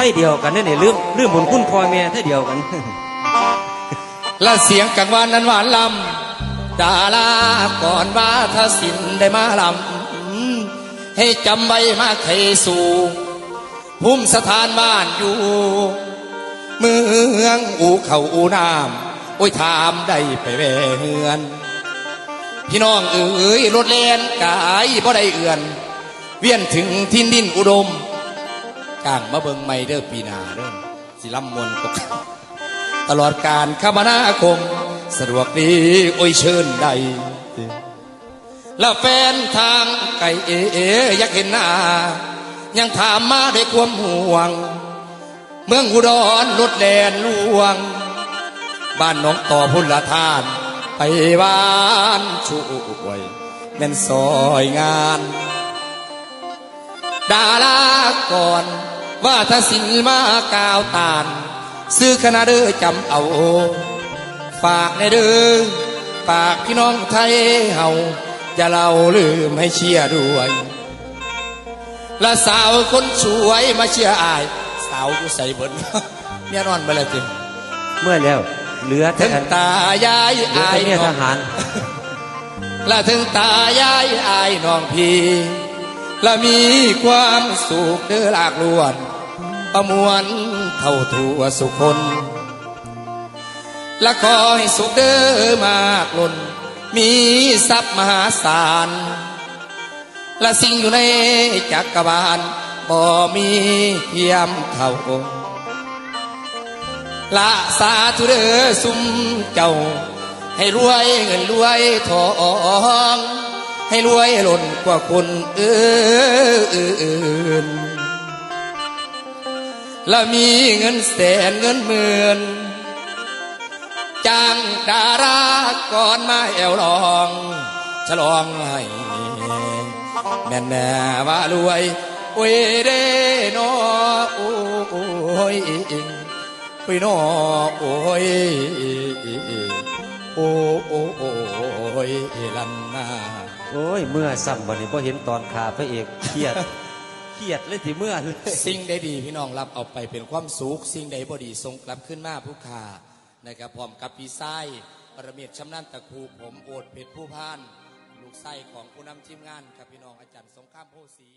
ไทยเดียวกันนี่นี่ลืมลืมบุญคุณพ่อแม่ไทยเดียวกันและเสียงกังวานนั้นหวานลำดาลาก่อนว่าถ้าสินได้มาลำให้จำไว้มาไขสู่ภูมิสถานบ้านอยู่ เมืองอูเขาอูน้ำโอ้ยถามได้ไปแวเฮือน พี่น้องเอ๋ยรถแลนกายบ่ได้เอื่อน เวียนถึงทินดินอุดม กางมาเบิงไม่เด้อปีนาเด้อสิลำมวนกกตลอดการคมนาคม สะดวกดีโอ้ยเชิญใด แล้วแฟนทางไก่เอเออยากเห็นหน้า ยังถามมาด้วยความห่วง เมืองอุดรรถแลนลวง บ้านน้องต่อพุนลทาน ไปบ้านช่วยแม่นซอยงาน ดาลาก่อนว่าถ้าสินมากาวตานซื้อคณะเด้อจำเอาฝากในเด้อฝากพี่น้องไทยเฮาจะเล่าลืมให้เชียร์ด้วยและสาวคนสวยมาเชียร์อาย สาวอยู่ใส่เบิร์นเมียนอนไปแล้วจิเมื่อแล้ว เหลือแต่ถึงตายายเหลืออาแต่ยเมียน้ทองหารและถึงตายายอายน้องพี่ และมีความสุขเด้อหลากลวน ประมวลเท่าทั่วสุคน และขอให้สุขเด้อมากล้น มีทรัพย์มหาศาล และสิ่งอยู่ในจักรวาลบ่มีเทียมเท่าละสาธุเด้อสุมเจ้า ให้รวยเงินรวยทอง ให้รวยหล้นกว่าคนอื่น และมีเงินแสนเงินหมื่นจ้างดาราก่อนมาแอวลองฉลองให้แม่นแน่ว่ารวยโอ้ยเด้นอโอ้ยโอ้ยนอโอ้ยโอ้โอ้โอ้ยลันนา โอ้ยเมื่อซ้ำวันนี้พอเห็นตอนขาพระเอกเครียดเครียดเลยที่เมื่อเลยสิ่งใดดีพี่น้องรับเอาไปเป็นความสุขสิ่งใดบ่ดีส่งกลับขึ้นมาผู้ขานะครับพร้อมกับพี่ไส้ปรเมศชำนาญตะคูผมโอดเพชรผู้พาน ลูกไส้ของผู้นำทีมงานครับพี่น้องอาจารย์สงข้ามโพสี